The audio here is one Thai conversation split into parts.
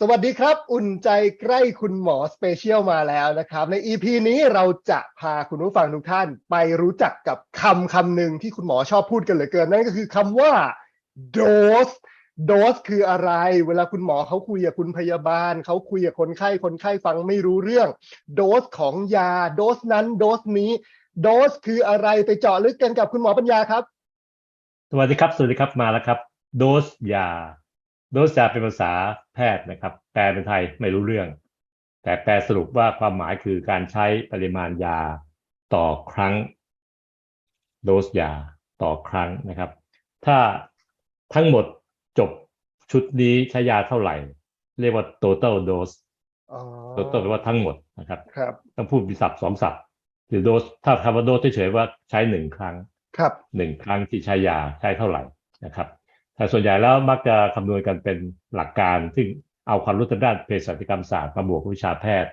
สวัสดีครับ อุ่นใจใกล้คุณหมอสเปเชียลมาแล้วนะครับ ใน EP นี้เราจะพาคุณผู้ฟังทุกท่านไปรู้จักกับคำคำหนึ่งที่คุณหมอชอบพูดกันเหลือเกิน นั่นก็คือคำว่า dose dose คืออะไร เวลาคุณหมอเขาคุยกับคุณพยาบาล เขาคุยกับคนไข้ คนไข้ฟังไม่รู้เรื่อง โดสของยา โดสนั้นโดสนี้ โดสคืออะไรไปเจาะลึกกันกับคุณหมอปัญญาครับ สวัสดีครับ สวัสดีครับมาแล้วครับ โดสยา โดสยาเป็นภาษาแพทย์นะครับ แปลเป็นไทยไม่รู้เรื่อง แต่แปลสรุปว่าความหมายคือการใช้ปริมาณยาต่อครั้ง โดสยาต่อครั้งนะครับ ถ้าทั้งหมดจบชุดนี้ใช้ยาเท่าไหร่ เรียกว่า total dose อ๋อ total แปลว่าทั้งหมดนะครับครับต้องพูดมีศัพท์สองศัพท์หรือโดสถ้าคำว่าโดสเฉยๆว่าใช้หนึ่งครั้งครับหนึ่งครั้งที่ใช้ยาใช้เท่าไหร่นะครับ แต่ส่วนใหญ่แล้วมักจะคำนวณกันเป็นหลักการ ซึ่งเอาความรู้ทางด้านเภสัชกรรมศาสตร์มาบวกกับวิชาแพทย์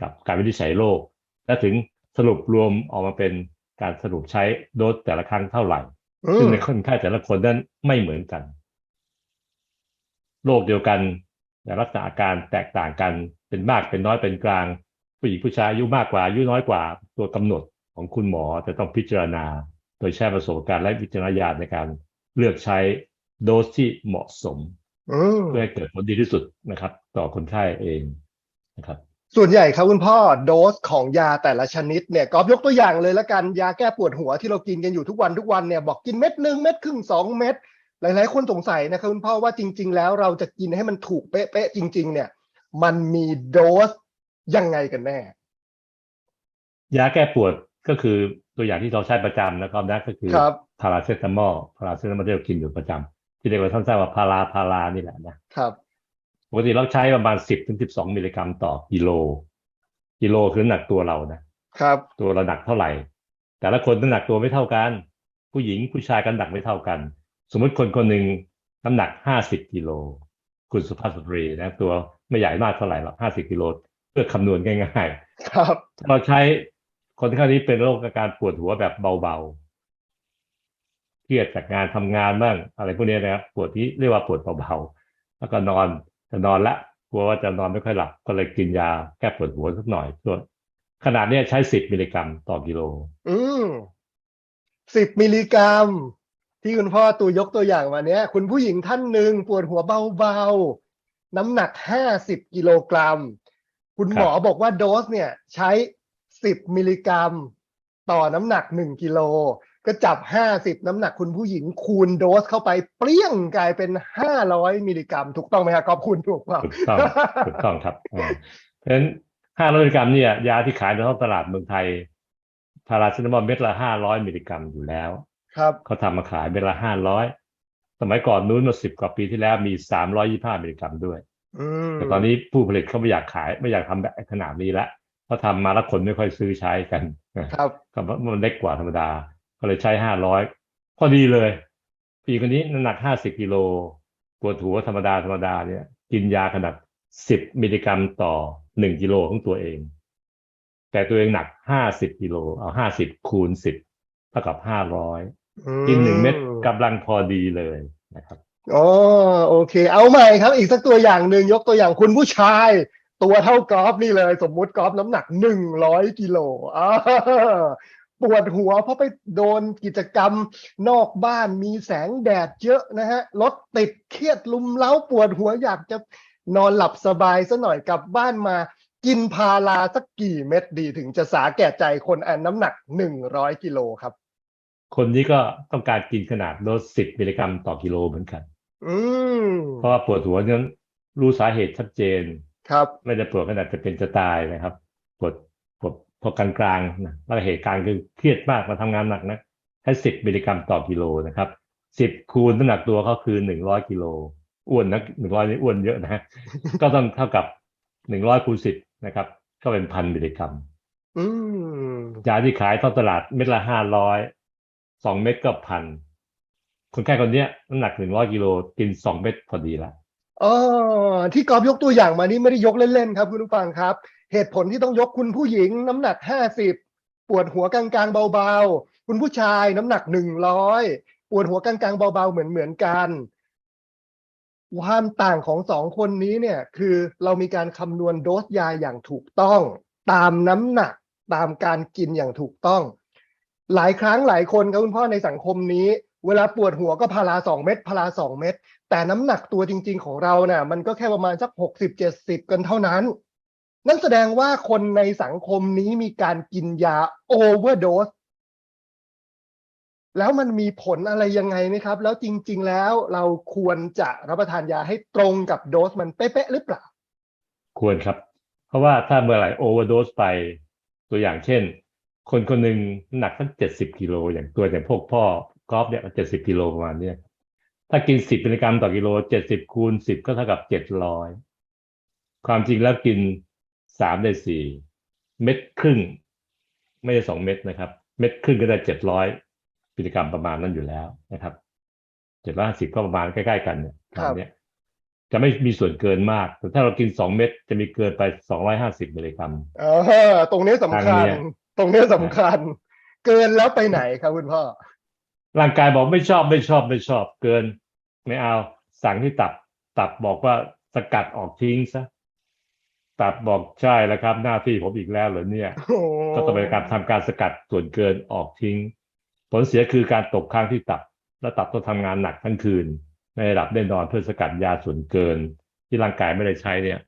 กับการวินิจฉัยโรคและถึงสรุปรวมออกมาเป็นการสรุปใช้โดสแต่ละครั้งเท่าไหร่อืซึ่งมในคนไข้แต่ละคนนั้นไม่เหมือนกันโรคเดียวกันแต่ลักษณะอาการแตกต่างกันเป็นมากเป็นน้อยเป็นกลาง ผู้หญิงผู้ชายอายุมากกว่าอายุน้อยกว่าตัวกำหนดของคุณหมอจะต้องพิจารณา โดยใช้ประสบการณ์และวิจารณญาณในการเลือกใช้ โดสที่เหมาะสมอืมเพื่อให้เกิดผลดีที่สุดนะครับ ต่อคนไข้เองนะครับ ส่วนใหญ่ครับคุณพ่อโดสของยาแต่ละชนิดเนี่ยกอบยกตัวอย่างเลยละกันยาแก้ปวดหัวที่เรากินกันอยู่ทุกวันทุกวันเนี่ยบอกกินเม็ดหนึ่งเม็ดครึ่งสองเม็ดหลาย ๆ คนสงสัยนะครับคุณพ่อว่าจริง ๆ แล้วเราจะกินให้มันถูกเป๊ะๆจริง ๆ เนี่ย มันมีโดสยังไงกันแน่ ยาแก้ปวดก็คือตัวอย่างที่เราใช้ประจำนะครับนะก็คือครับพาราเซตามอลพาราเซตามอลที่เรากินอยู่ประจำ ที่เรียกว่าสั้นๆว่าพาราพารานี่แหละนะครับปกติเราใช้ประมาณสิบถึงสิบสองมิลลิกรัมต่อกิโล กิโลคือน้ำหนักตัวเรานะครับ ตัวเราหนักเท่าไหร่ แต่ละคนน้ำหนักตัวไม่เท่ากัน ผู้หญิงผู้ชายกันหนักไม่เท่ากัน สมมติคนคนหนึ่งน้ำหนักห้าสิบกิโลคุณสุภาพสตรีนะตัวไม่ใหญ่มากเท่าไหร่หรอกห้าสิบกิโลเพื่อคำนวณง่ายครับๆเราใช้คนที่นี้เป็นโรคอาการปวดหัวแบบเบาๆเค รียดจากงานทำงานบ้างอะไรพวกนี้นะครับปวดที่เรียกว่าปวดเบาๆแล้วก็นอนจะนอนละกลัวว่าจะนอนไม่ค่อยหลับก็เลยกินยาแก้ปวดหัวสักหน่อยส่วนขนาดเนี้ยใช้สิบมิลลิกรัมต่อกิโล อืมสิบมิลลิกรัม ที่คุณพ่อตัวยกตัวอย่างมาเนี้ย คุณผู้หญิงท่านหนึ่งปวดหัวเบาๆ น้ำหนักห้าสิบกิโลกรัม คุณหมอบอกว่าโดสเนี่ย ใช้สิบมิลลิกรัม ต่อน้ำหนักหนึ่งกิโล ก็จับห้าสิบน้ำหนักคุณผู้หญิงคูณโดสเข้าไปเปรี้ยงกลายเป็นห้าร้อยมิลลิกรัม ถูกต้องไหมครับกอบคุณถูกเปล่าถูกต้องถูกต้องครับอ่าเพราะฉะนั้นห้าร้อยมิลลิกรัมเนี่ยยาที่ขายในท้องตลาดเมืองไทยพาราเซตามอลเม็ดละห้าร้อยมิลลิกรัมอยู่แล้ว ครับเขาทำมาขายเม็ดละห้าร้อยสมัยก่อนนู้นมาสิบกว่าปีที่แล้วมีสามร้อยี่ห้ามิลลิกรัมด้วยอืมแต่ตอนนี้ผู้ผลิตเขาไม่อยากขายไม่อยากทำแบบขนาดนี้ละเขาทำมาแล้วคนไม่ค่อยซื้อใช้กันครับก็มันเล็กกว่าธรรมดา ก็เลยใช้ห้าร้อยพอดีเลยปีคนนี้น้ำหนักห้าสิบกิโลปวดหัวธรรมดาธรรมดาเนี่ย กินยาขนาดสิบมิลลิกรัมต่อหนึ่งกิโลของตัวเอง แต่ตัวเองหนักห้าสิบกิโลเอาห้าสิบคูณสิบเท่ากับห้าร้อยกินหนึ่งเม็ดกำลังพอดีเลยนะครับอ๋อโอเค เอาใหม่ครับ อีกสักตัวอย่างหนึ่งยกตัวอย่างคุณผู้ชาย ตัวเท่ากอล์ฟนี่เลย สมมุติกอล์ฟน้ำหนักหนึ่งร้อยกิโลอ่า ปวดหัวเพราะไปโดนกิจกรรมนอกบ้านมีแสงแดดเยอะนะฮะรถติดเครียดลุมเล้าปวดหัวอยากจะนอนหลับสบายซะหน่อยกลับบ้านมา กินพาราสักกี่เม็ดดีถึงจะสาแก่ใจคนอันน้ำหนักหนึ่งร้อยกิโลครับ คนนี้ก็ต้องการกินขนาดโดสสิบมิลลิกรัมต่อกิโลเหมือนกัน อืมเพราะว่าปวดหัวนั้นรู้สาเหตุชัดเจนครับ ไม่ได้ปวดขนาดจะเป็นจะตายนะครับ ปวดปวด พอกลางๆนะแล้วเหตุการณ์คือเครียดมากมาทำงานหนักนะให้สิบมิลลิกรัมต่อกิโลนะครับสิบคูณน้ำหนักตัวเขาคือหนึ่งร้อยกิโลอ้วนนะหนึ่งร้อยนี่อ้วนเยอะนะ ก็ต้องเท่ากับหนึ่งร้อยคูณสิบนะครับ ก็เป็นพันมิลลิกรัมอืมยาที่ขายท้องตลาดเม็ดละห้าร้อยสองเม็ดก็พันคนแค่คนเนี้ยน้ำหนักหนึ่งร้อยกิโลกินสองเม็ดพอดีละอ๋อที่กอฟยกตัวอย่างมานี่ไม่ได้ยกเล่นๆครับคุณผู้ฟังครับ เหตุผลที่ต้องยกคุณผู้หญิงน้ำหนักห้าสิบปวดหัวกลางๆเบาๆ คุณผู้ชายน้ำหนักหนึ่งร้อยปวดหัวกลางๆเบาๆเหมือนเหมือนๆกันความต่างของสองคนนี้เนี่ยคือเรามีการคำนวณโดสยาอย่างถูกต้อง ตามน้ำหนักตามการกินอย่างถูกต้อง หลายครั้งหลายคนครับคุณพ่อในสังคมนี้ เวลาปวดหัวก็พาราสองเม็ดพาราสองเม็ดแต่น้ำหนักตัวจริง ๆ ของเราเนี่ยมันก็แค่ประมาณสักหกสิบเจ็ดสิบกันเท่านั้น นั่นแสดงว่าคนในสังคมนี้มีการกินยาโอเวอร์โดสแล้วมันมีผลอะไรยังไงไหมครับ แล้วจริง ๆ แล้วเราควรจะรับประทานยาให้ตรงกับโดสมันเป๊ะๆหรือเปล่า ควรครับ เพราะว่าถ้าเมื่อไหร่โอเวอร์โดสไป ตัวอย่างเช่น คนคนหนึ่งหนักตั้งเจ็ดสิบกิโลอย่างตัวอย่างพวกพ่อกอล์ฟเนี่ยเจ็ดสิบกิโลประมาณเนี้ยถ้ากินสิบมิลลิกรัมต่อกิโลเจ็ดสิบคูณสิบก็เท่ากับเจ็ดร้อยความจริงแล้วกิน สามในสี่เม็ดครึ่ง ไม่ใช่สองเม็ดนะครับ เม็ดครึ่งก็ได้เจ็ดร้อยมิลลิกรัมประมาณนั้นอยู่แล้วนะครับเจ็ดร้อยห้าสิบก็ประมาณใกล้ๆกันเนี่ยครับเนี้ยจะไม่มีส่วนเกินมาก แต่ถ้าเรากินสองเม็ดจะมีเกินไปสองร้อยห้าสิบมิลลิกรัมเออตรงนี้สำคัญทางเนี้ยตรงนี้สำคัญ เกินแล้วไปไหนครับคุณพ่อ ร่างกายบอกไม่ชอบไม่ชอบไม่ชอบ เกิน ไม่เอาสั่งที่ตับ ตับบอกว่าสกัดออกทิ้งซะ ตับบอกใช่แล้วครับ หน้าที่ผมอีกแล้วเหรอเนี่ยโอ้ก็ต้องเป็นการทำการสกัดส่วนเกินออกทิ้ง ผลเสียคือการตกค้างที่ตับ และตับต้องทำงานหนักทั้งคืนไม่ได้หลับได้นอนเพื่อสกัดยาส่วนเกิน ที่ร่างกายไม่ได้ใช้เนี่ย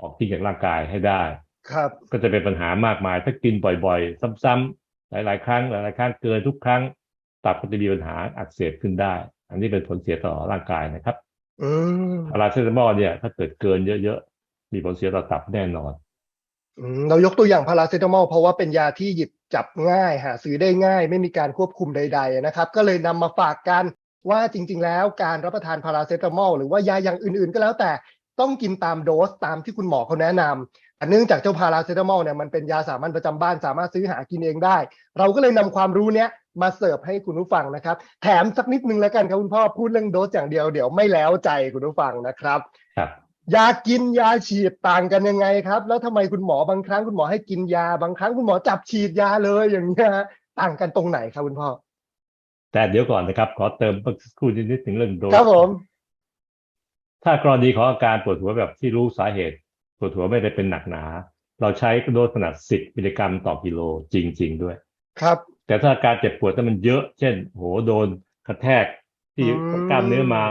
ออกทิ้งจากร่างกายให้ได้ ครับ ก็จะเป็นปัญหามากมาย ถ้ากินบ่อยๆ ซ้ำๆหลาย ๆ ครั้งหลายๆครั้งเกินทุกครั้ง ตับก็จะมีปัญหาอักเสบขึ้นได้ อันนี้เป็นผลเสียต่อร่างกายนะครับอืมพาราเซตามอลเนี่ย ถ้าเกิดเกินเยอะๆ มีผลเสียต่อตับแน่นอนอืมเรายกตัวอย่างพาราเซตามอลเพราะว่าเป็นยาที่หยิบจับง่าย หาซื้อได้ง่าย ไม่มีการควบคุมใด ๆ นะครับ ก็เลยนำมาฝากกันว่าจริง ๆ แล้วการรับประทานพาราเซตามอลหรือว่ายาอย่างอื่นๆ ก็แล้วแต่ต้องกินตามโดสตามที่คุณหมอเขาแนะนำแต่เนื่องจากเจ้าพาราเซตามอลเนี่ยมันเป็นยาสามัญประจำบ้านสามารถซื้อหากินเองได้ เราก็เลยนำความรู้เนี้ยมาเสิร์ฟให้คุณผู้ฟังนะครับ แถมสักนิดนึงแล้วกันครับคุณพ่อพูดเรื่องโดสอย่างเดียวเดี๋ยวไม่แล้วใจคุณผู้ฟังนะครับครับ ยากินยาฉีดต่างกันยังไงครับ แล้วทำไมคุณหมอบางครั้งคุณหมอให้กินยาบางครั้งคุณหมอจับฉีดยาเลยอย่างเงี้ยฮะต่างกันตรงไหนครับคุณพ่อ แต่เดี๋ยวก่อนนะครับ ขอเติมเมื่อสักครู่นิดถึงเรื่องโดสครับผม ถ้ากรณีของอาการปวดหัวแบบที่รู้สาเหตุปวดหัวไม่ได้เป็นหนักหนา เราใช้โดสขนาด10มิลลิกรัมต่อกิโลจริง ๆ ด้วย ครับ แต่ถ้าอาการเจ็บปวดถ้ามันเยอะ เช่น โหโดนกระแทกที่อืมกล้ามเนื้อมา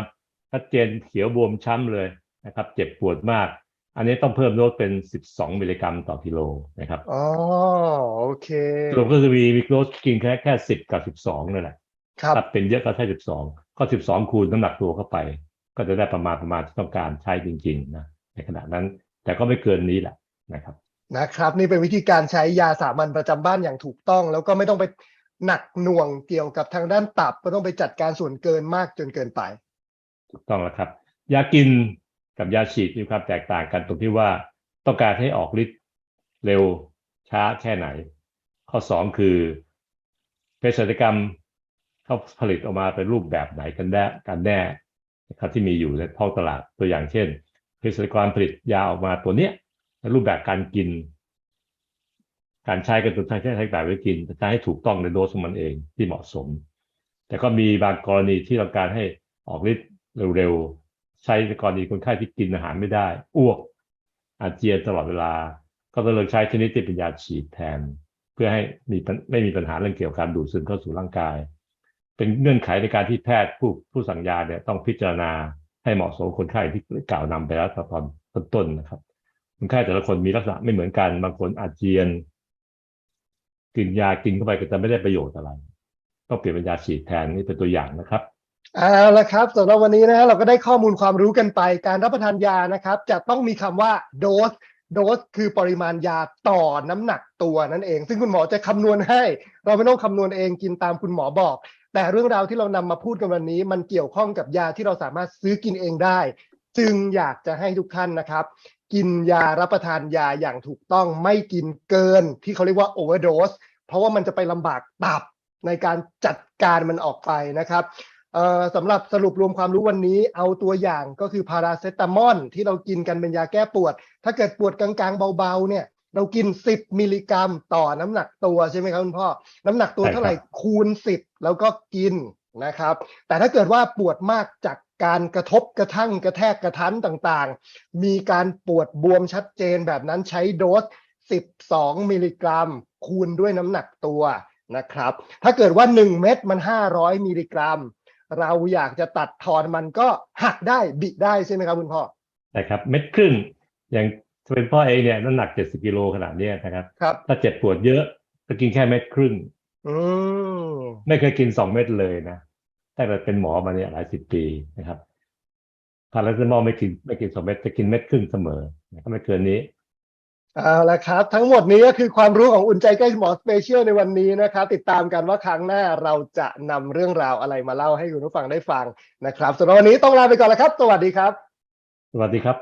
ชัดเจนเขียวบวมช้ำเลย นะครับเจ็บปวดมาก อันนี้ต้องเพิ่มโดสเป็น 12 มิลลิกรัมต่อกิโลนะครับอ๋อโอเคสรุปก็คือมีมีโดสกินแค่แค่ 10 กับ 12นั่นแหละครับถ้าเป็นเยอะก็ใช้12 ก็ 12 คูณน้ำหนักตัวเข้าไป ก็จะได้ประมาณประมาณที่ต้องการใช้จริงๆนะในขณะนั้น แต่ก็ไม่เกินนี้แหละนะครับนะครับ นี่เป็นวิธีการใช้ยาสามัญประจำบ้านอย่างถูกต้อง แล้วก็ไม่ต้องไปหนักหน่วงเกี่ยวกับทางด้านตับไม่ต้องไปจัดการส่วนเกินมากจนเกินไป ถูกต้องแล้วครับ ยากิน กับยาฉีดมีความแตกต่างกันตรงที่ว่าต้องการให้ออกฤทธิ์เร็วช้าแค่ไหน ข้อสองคือเภสัชกรรมเขาผลิตออกมาเป็นรูปแบบไหนกันแน่กันแน่นะครับที่มีอยู่ในท้องตลาดตัวอย่างเช่นเภสัชกรผลิตยาออกมาตัวเนี้ยในรูปแบบการกิน การใช้กันตัวใช้ใช้แบบไว้กินแต่ใช้ให้ถูกต้องในโดสของมันเองที่เหมาะสม แต่ก็มีบางกรณีที่ต้องการให้ออกฤทธิ์เร็ว ใช้ในกรณีคนไข้ที่กินอาหารไม่ได้ อ้วก อาเจียนตลอดเวลา ก็ต้องเลือกใช้ชนิดที่เป็นยาฉีดแทน เพื่อให้มีปัญไม่มีปัญหาเรื่องเกี่ยวกับการดูดซึมเข้าสู่ร่างกาย เป็นเงื่อนไขในการที่แพทย์ผู้ผู้สั่งยาเนี่ยต้องพิจารณาให้เหมาะสมคนไข้ที่กล่าวนำไปแล้วตอนต้นๆนะครับ คนไข้แต่ละคนมีลักษณะไม่เหมือนกัน บางคนอาเจียน กินยากินเข้าไปก็จะไม่ได้ประโยชน์อะไร ต้องเปลี่ยนเป็นยาฉีดแทนนี่เป็นตัวอย่างนะครับ เอาละครับสำหรับวันนี้นะเราก็ได้ข้อมูลความรู้กันไป การรับประทานยานะครับ จะต้องมีคำว่าโดสโดสคือปริมาณยาต่อน้ำหนักตัวนั่นเอง ซึ่งคุณหมอจะคำนวณให้ เราไม่ต้องคำนวณเองกินตามคุณหมอบอก แต่เรื่องราวที่เรานำมาพูดกันวันนี้ มันเกี่ยวข้องกับยาที่เราสามารถซื้อกินเองได้ จึงอยากจะให้ทุกท่านนะครับ กินยารับประทานยาอย่างถูกต้องไม่กินเกิน ที่เขาเรียกว่าโอเวอร์โดสเพราะว่ามันจะไปลำบากตับในการจัดการมันออกไปนะครับ สำหรับสรุปรวมความรู้วันนี้เอาตัวอย่างก็คือพาราเซตามอลที่เรากินกันเป็นยาแก้ปวด ถ้าเกิดปวดกลางๆเบาๆเนี่ยเรากิน 10 มิลลิกรัมต่อน้ำหนักตัวใช่ไหมครับคุณพ่อ น้ำหนักตัวใช่ครับเท่าไหร่คูณ 10 แล้วก็กินนะครับ แต่ถ้าเกิดว่าปวดมากจากการกระทบกระทั่งกระแทกกระทันต่างๆ มีการปวดบวมชัดเจนแบบนั้นใช้โดส 12 มิลลิกรัม คูณด้วยน้ำหนักตัวนะครับ ถ้าเกิดว่า 1 เม็ดมัน 500 มิลลิกรัม เราอยากจะตัดทอนมันก็หักได้บิได้ใช่ไหมครับคุณพ่อนะครับเม็ดครึ่งอย่างเป็นพ่อเองเนี่ยน้ำหนักเจ็ดสิบกิโลขนาดเนี้ยนะครับครับ ถ้าเจ็บปวดเยอะก็กินแค่เม็ดครึ่งอืมไม่เคยกินสองเม็ดเลยนะแต่แต่เป็นหมอมาเนี่ยหลายสิบปีนะครับพาราเซตามอลไม่กินไม่กินสองเม็ดจะกินเม็ดครึ่งเสมอนะครับไม่เกินนี้ เอาละครับ ทั้งหมดนี้ก็คือความรู้ของอุ่นใจใกล้หมอสเปเชียลในวันนี้นะครับติดตามกันว่าครั้งหน้าเราจะนำเรื่องราวอะไรมาเล่าให้คุณผู้ฟังได้ฟังนะครับสำหรับวันนี้ต้องลาไปก่อนแล้วครับ สวัสดีครับ สวัสดีครับ